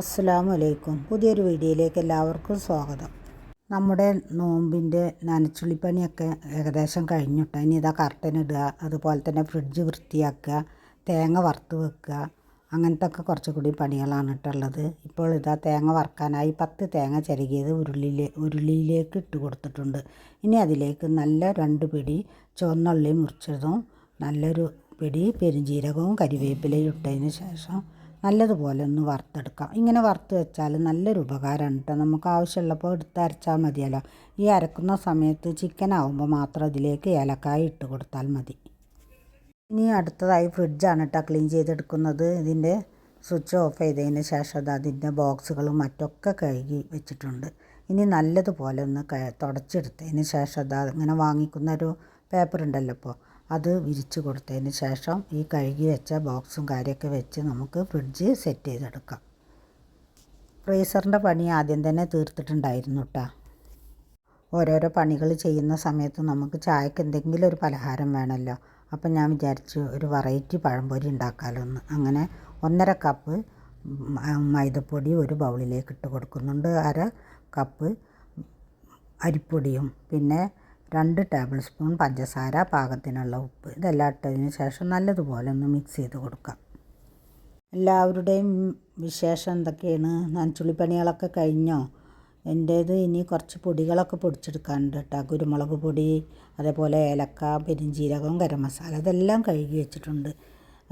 അസ്സലാമു അലൈക്കും പുതിയൊരു വീഡിയോയിലേക്ക് എല്ലാവർക്കും സ്വാഗതം. നമ്മുടെ നോമ്പിന്റെ നനച്ചുള്ളിപ്പണിയൊക്കെ ഏകദേശം കഴിഞ്ഞിട്ട് ഇനി ഇതാ കർട്ടൻ ഇടുക അതുപോലെ തന്നെ ഫ്രിഡ്ജ് വൃത്തിയാക്കുക തേങ്ങ വറുത്ത് വെക്കുക അങ്ങനത്തെ ഒക്കെ കുറച്ച് കൂടി പണികളാണ് ഇട്ടുള്ളത്. ഇപ്പോൾ ഇതാ തേങ്ങ വറുക്കാനായി പത്ത് തേങ്ങ ചിരകിയത് ഉരുളിയിലെ ഉരുളിയിലേക്ക് ഇട്ട് കൊടുത്തിട്ടുണ്ട്. ഇനി അതിലേക്ക് നല്ല രണ്ട് പിടി ചുവന്നുള്ളി മുറിച്ചതും നല്ലൊരു പിടി പെരുംജീരകവും കരിവേപ്പിലയും ഇട്ടതിന് ശേഷം നല്ലതുപോലെ ഒന്ന് വറുത്തെടുക്കാം. ഇങ്ങനെ വറുത്ത് വെച്ചാൽ നല്ലൊരു ഉപകാരമാണ് കേട്ടോ നമുക്ക് ആവശ്യമുള്ളപ്പോൾ എടുത്ത് അരച്ചാൽ മതിയല്ലോ. ഈ അരക്കുന്ന സമയത്ത് ചിക്കൻ ആവുമ്പോൾ മാത്രം അതിലേക്ക് ഏലക്കായ ഇട്ട് കൊടുത്താൽ മതി. ഇനി അടുത്തതായി ഫ്രിഡ്ജാണ് കേട്ടോ ക്ലീൻ ചെയ്തെടുക്കുന്നത്. ഇതിന്റെ സ്വിച്ച് ഓഫ് ചെയ്തതിന് ശേഷം അത് അതിന്റെ ബോക്സുകളും മറ്റൊക്കെ കഴുകി വെച്ചിട്ടുണ്ട്. ഇനി നല്ലതുപോലെ ഒന്ന് തുടച്ചെടുത്തതിന് ശേഷം അത് അങ്ങനെ വാങ്ങിക്കുന്ന ഒരു പേപ്പർ ഉണ്ടല്ലോ ഇപ്പോൾ അത് വിരിച്ച് കൊടുത്തതിന് ശേഷം ഈ കഴുകി വെച്ച ബോക്സും കാര്യമൊക്കെ വെച്ച് നമുക്ക് ഫ്രിഡ്ജ് സെറ്റ് ചെയ്തെടുക്കാം. ഫ്രീസറിന്റെ പണി ആദ്യം തന്നെ തീർത്തിട്ടുണ്ടായിരുന്നു കേട്ടോ ഓരോരോ പണികൾ ചെയ്യുന്ന സമയത്ത് നമുക്ക് ചായക്ക് എന്തെങ്കിലും ഒരു പലഹാരം വേണമല്ലോ. അപ്പം ഞാൻ വിചാരിച്ചു ഒരു വെറൈറ്റി പഴംപൊരി ഉണ്ടാക്കാമല്ലോ എന്ന്. അങ്ങനെ ഒന്നര കപ്പ് മൈദപ്പൊടി ഒരു ബൗളിലേക്ക് ഇട്ട് കൊടുക്കുന്നുണ്ട്. അര കപ്പ് അരിപ്പൊടിയും. പിന്നെ രണ്ട് ടേബിൾ സ്പൂൺ പഞ്ചസാര പാകത്തിനുള്ള ഉപ്പ് ഇതെല്ലാം ഇട്ടതിന് ശേഷം നല്ലതുപോലെ ഒന്ന് മിക്സ് ചെയ്ത് കൊടുക്കാം. എല്ലാവരുടെയും വിശേഷം എന്തൊക്കെയാണ്? നനച്ചുള്ളിപ്പണികളൊക്കെ കഴിഞ്ഞോ? എന്റേത് ഇനി കുറച്ച് പൊടികളൊക്കെ പൊടിച്ചെടുക്കാനുണ്ട് കേട്ടോ. കുരുമുളക് പൊടി അതേപോലെ ഏലക്ക പെരിഞ്ചീരകം ഗരം മസാല ഇതെല്ലാം കഴുകി വെച്ചിട്ടുണ്ട്.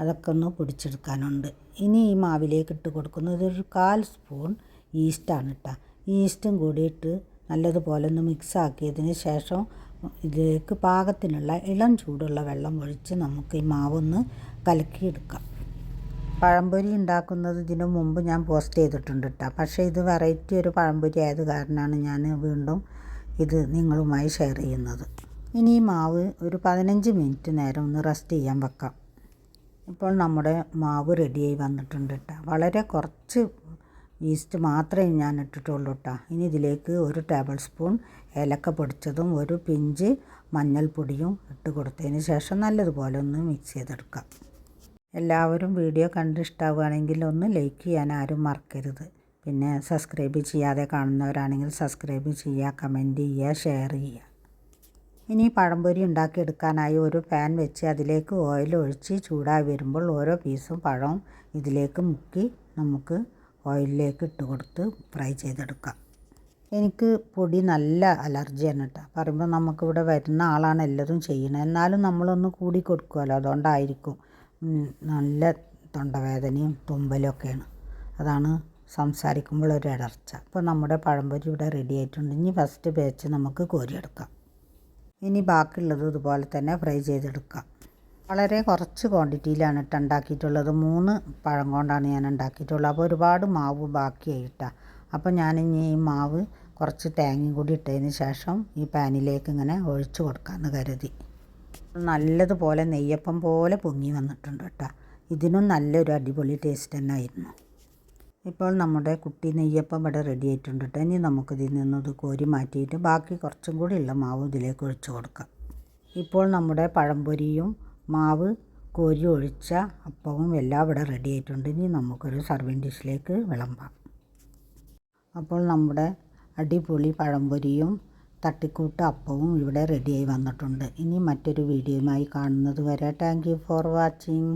അതൊക്കെ ഒന്ന് പൊടിച്ചെടുക്കാനുണ്ട്. ഇനി ഈ മാവിലേക്ക് ഇട്ട് കൊടുക്കുന്നത് ഒരു കാൽ സ്പൂൺ ഈസ്റ്റാണ് കേട്ടോ. ഈസ്റ്റും കൂടിയിട്ട് നല്ലതുപോലെ ഒന്ന് മിക്സ് ആക്കിയതിന് ശേഷം ഇതിലേക്ക് പാകത്തിനുള്ള ഇളം ചൂടുള്ള വെള്ളം ഒഴിച്ച് നമുക്ക് ഈ മാവൊന്ന് കലക്കിയെടുക്കാം. പഴംപൊരി ഉണ്ടാക്കുന്നത് ഇതിനു മുമ്പ് ഞാൻ പോസ്റ്റ് ചെയ്തിട്ടുണ്ട് കേട്ടോ പക്ഷേ ഇത് വെറൈറ്റി ഒരു പഴംപൊരി ആയത് കാരണമാണ് ഞാൻ വീണ്ടും ഇത് നിങ്ങളുമായി ഷെയർ ചെയ്യുന്നത്. ഇനി ഈ മാവ് ഒരു പതിനഞ്ച് മിനിറ്റ് നേരം ഒന്ന് റെസ്റ്റ് ചെയ്യാൻ വെക്കാം. ഇപ്പോൾ നമ്മുടെ മാവ് റെഡിയായി വന്നിട്ടുണ്ട് കേട്ടോ വളരെ കുറച്ച് ഈസ്റ്റ് മാത്രമേ ഞാൻ ഇട്ടിട്ടുള്ളൂ കേട്ടോ ഇനി ഇതിലേക്ക് ഒരു ടേബിൾ സ്പൂൺ ഏലക്ക പൊടിച്ചതും ഒരു പിഞ്ച് മഞ്ഞൾപ്പൊടിയും ഇട്ട് കൊടുത്തതിന് ശേഷം നല്ലതുപോലെ ഒന്ന് മിക്സ് ചെയ്തെടുക്കാം. എല്ലാവരും വീഡിയോ കണ്ട് ഇഷ്ടമാവുകയാണെങ്കിൽ ഒന്ന് ലൈക്ക് ചെയ്യാൻ ആരും മറക്കരുത്. പിന്നെ സബ്സ്ക്രൈബ് ചെയ്യാതെ കാണുന്നവരാണെങ്കിൽ സബ്സ്ക്രൈബ് ചെയ്യുക കമന്റ് ചെയ്യുക ഷെയർ ചെയ്യുക. ഇനി പഴംപൊരി ഉണ്ടാക്കിയെടുക്കാനായി ഒരു പാൻ വെച്ച് അതിലേക്ക് ഓയിൽ ഒഴിച്ച് ചൂടായി വരുമ്പോൾ ഓരോ പീസും പഴവും ഇതിലേക്ക് മുക്കി നമുക്ക് ഓയിലിലേക്ക് ഇട്ട് കൊടുത്ത് ഫ്രൈ ചെയ്തെടുക്കാം. എനിക്ക് പൊടി നല്ല അലർജിയാണ് കേട്ടോ പറയുമ്പോൾ നമുക്കിവിടെ വരുന്ന ആളാണ് എല്ലാവരും ചെയ്യുന്നത്. എന്നാലും നമ്മളൊന്ന് കൂടി കൊടുക്കുമല്ലോ അതുകൊണ്ടായിരിക്കും. നല്ല തൊണ്ടവേദനയും തുമ്പലും ഒക്കെയാണ്. അതാണ് സംസാരിക്കുമ്പോൾ ഒരു ഇടർച്ച അപ്പോൾ നമ്മുടെ പഴംപൊരി ഇവിടെ റെഡി ആയിട്ടുണ്ട്. ഇനി ഫസ്റ്റ് ബാച്ച് നമുക്ക് കോരിയെടുക്കാം. ഇനി ബാക്കിയുള്ളത് ഇതുപോലെ തന്നെ ഫ്രൈ ചെയ്തെടുക്കാം. വളരെ കുറച്ച് ക്വാണ്ടിറ്റിയിലാണ് ഇട്ട് ഉണ്ടാക്കിയിട്ടുള്ളത്. മൂന്ന് പഴം കൊണ്ടാണ് ഞാൻ ഉണ്ടാക്കിയിട്ടുള്ളത്. അപ്പോൾ ഒരുപാട് മാവ് ബാക്കിയായിട്ടാണ് അപ്പോൾ ഞാനിനി ഈ മാവ് കുറച്ച് തേങ്ങയും കൂടി ഇട്ടതിന് ശേഷം ഈ പാനിലേക്ക് ഇങ്ങനെ ഒഴിച്ചു കൊടുക്കാമെന്ന് കരുതി. നല്ലതുപോലെ നെയ്യപ്പം പോലെ പൊങ്ങി വന്നിട്ടുണ്ട് കേട്ടോ. ഇതിനും നല്ലൊരു അടിപൊളി ടേസ്റ്റ് തന്നെ ആയിരുന്നു. ഇപ്പോൾ നമ്മുടെ കുട്ടി നെയ്യപ്പം ഇവിടെ റെഡി ആയിട്ടുണ്ട് കേട്ടോ. ഇനി നമുക്കിതിൽ നിന്നത് കോരി മാറ്റിയിട്ട് ബാക്കി കുറച്ചും കൂടി ഉള്ള മാവ് ഇതിലേക്ക് ഒഴിച്ചു കൊടുക്കാം. ഇപ്പോൾ നമ്മുടെ പഴംപൊരിയും മാവ് കോരി ഒഴിച്ച അപ്പവും എല്ലാം ഇവിടെ റെഡി ആയിട്ടുണ്ട്. ഇനി നമുക്കൊരു സർവിങ് ഡിഷിലേക്ക് വിളമ്പാം. അപ്പോൾ നമ്മുടെ അടിപൊളി പഴംപൊരിയും തട്ടിക്കൂട്ട് അപ്പവും ഇവിടെ റെഡിയായി വന്നിട്ടുണ്ട്. ഇനി മറ്റൊരു വീഡിയോയുമായി കാണുന്നത് വരെ താങ്ക് ഫോർ വാച്ചിങ്